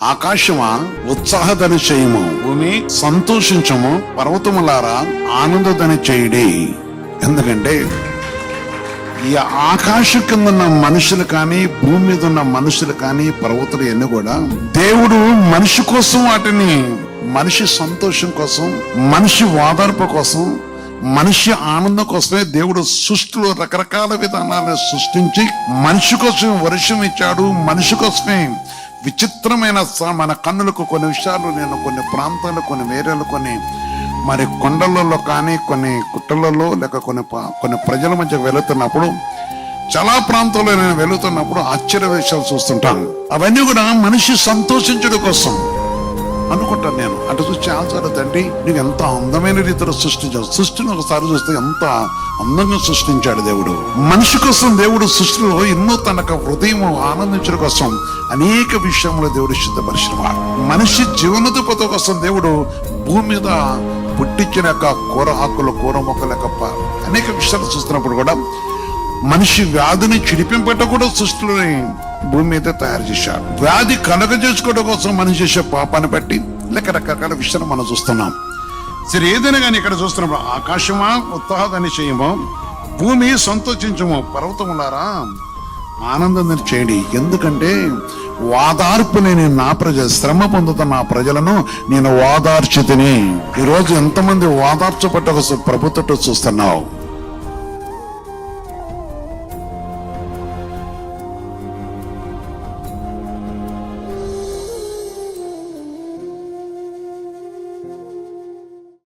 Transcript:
ఆకాశమా ఉత్సాహదని చేయము భూమి సంతోషించము పర్వతములారా ఆనందధన చేయడి. ఎందుకంటే ఈ ఆకాశం కింద ఉన్న మనుషులు కానీ భూమి మీద ఉన్న మనుషులు కానీ పర్వతులు ఎన్ని కూడా దేవుడు మనిషి కోసం వాటిని మనిషి సంతోషం కోసం మనిషి ఓదార్పు కోసం మనిషి ఆనందం కోసమే దేవుడు సృష్టిలో రకరకాల విధానాలను సృష్టించి మనిషి కోసం వర్షం ఇచ్చాడు మనిషి కోసమే విచిత్రమైన స- మన కన్నులకు కొన్ని విషయాలు నేను కొన్ని ప్రాంతాలు కొన్ని వేరేలు కొన్ని మరి కొండలలో కానీ కొన్ని కుట్టలలో లేక కొన్ని కొన్ని ప్రజల మధ్య వెళుతున్నప్పుడు చాలా ప్రాంతాల్లో నేను వెళుతున్నప్పుడు ఆశ్చర్య విషయాలు చూస్తుంటాను. అవన్నీ కూడా మనిషి సంతోషించడం కోసం. అనుకుంటాను నేను. అటు చూసి చాలాసార్లు తండ్రి నీకు ఎంత అందమైన రీతిలో సృష్టించాడు సృష్టిని ఒకసారి చూస్తే ఎంత అందంగా సృష్టించాడు దేవుడు. మనిషి కోసం దేవుడు సృష్టిలో ఎన్నో తనకు హృదయం ఆనందించడం కోసం అనేక విషయంలో దేవుడు సిద్ధపరిచినవాడు. మనిషి జీవనోత్పత్తి కోసం దేవుడు భూమి మీద పుట్టించిన యొక్క కూర ఆకులు కూర మొక్కల యొక్క అనేక విషయాలు చూస్తున్నప్పుడు కూడా మనిషి వ్యాధిని చిడిపింపట కూడా సృష్టిలోని భూమి మీద తయారు చేశారు. వ్యాధి కలగజేసుకోవడం కోసం మనిషి చేసే పాపాన్ని బట్టి లేక రకరకాల విషయాలు మనం చూస్తున్నాం. సరే ఏదైనా కానీ ఇక్కడ చూస్తున్నప్పుడు ఆకాశమా ఉత్సాహాన్ని చేయము భూమి సంతోషించము పర్వతములారా? ఆనందం చేయండి. ఎందుకంటే వాదార్పు నేను నా ప్రజ శ్రమ పొందుతున్న నా ప్రజలను నేను వాదార్చితిని. ఈరోజు ఎంతమంది వాదార్చబట్ట ప్రభుత్వం చూస్తున్నావు?